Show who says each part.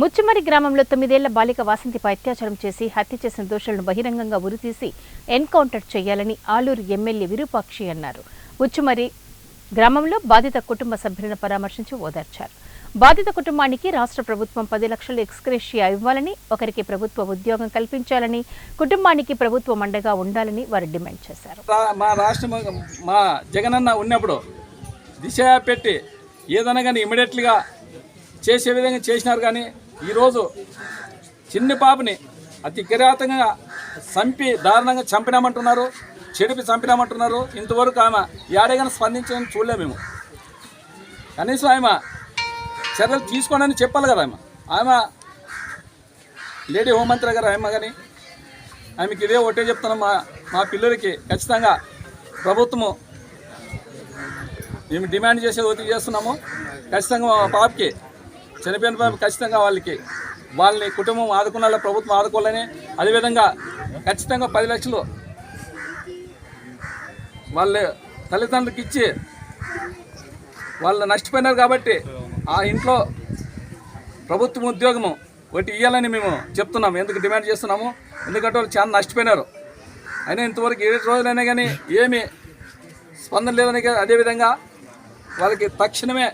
Speaker 1: ముచ్చుమరి గ్రామంలో తొమ్మిదేళ్ళ బాలిక వాసంతిపై అత్యాచారం చేసి హత్య చేసిన దోషులను బహిరంగంగా ఉరితీసి ఎన్కౌంటర్ చేయాలని ఆలూరు ఎమ్మెల్యే విరూపాక్షి అన్నారు. ముచ్చుమరి గ్రామంలో బాధిత కుటుంబ సభ్యులను పరామర్శించి ఓదార్చారు. బాధిత కుటుంబానికి రాష్ట్ర ప్రభుత్వం పది లక్షలు ఎక్స్క్రేషియా ఇవ్వాలని ఒకరికి ప్రభుత్వ ఉద్యోగం కల్పించాలని కుటుంబానికి ప్రభుత్వం అండగా ఉండాలని వారు డిమాండ్ చేశారు.
Speaker 2: మా రాష్ట్రం మా జగనన్న ఉన్నప్పుడు దిశ పెట్టి ఏదనగానే ఇమీడియట్లీగా చేసే విధంగా చేసినారు కానీ ఈరోజు చిన్న పాపని అతి కిరాతకంగా చంపి దారుణంగా చంపినామంటున్నారు చెడిపి చంపినామంటున్నారు. ఇంతవరకు ఆమె ఏడేగానే స్పందించని చూడలేము మేము. కనీసం ఆమె చర్యలు తీసుకోనని చెప్పాలి కదా ఆమె. ఆమె లేడీ హోంమంత్రి గారు ఆమె కానీ ఆమెకి ఇదే ఒకటే చెప్తున్నాం మా మా పిల్లలకి. ఖచ్చితంగా ప్రభుత్వము మేము డిమాండ్ చేసేది ఒత్తిడి చేస్తున్నాము. ఖచ్చితంగా మా పాపకి చనిపోయిన ఖచ్చితంగా వాళ్ళకి వాళ్ళని కుటుంబం ఆదుకున్న వాళ్ళ ప్రభుత్వం ఆదుకోవాలని అదేవిధంగా ఖచ్చితంగా పది లక్షలు వాళ్ళ తల్లిదండ్రులకు ఇచ్చి వాళ్ళు నష్టపోయినారు కాబట్టి ఆ ఇంట్లో ప్రభుత్వం ఉద్యోగము ఒకటి ఇవ్వాలని మేము చెప్తున్నాము ఎందుకు డిమాండ్ చేస్తున్నాము? ఎందుకంటే వాళ్ళు చాలా నష్టపోయినారు. అయినా ఇంతవరకు ఏడు రోజులైనా కానీ ఏమి స్పందన లేదని అదేవిధంగా వాళ్ళకి తక్షణమే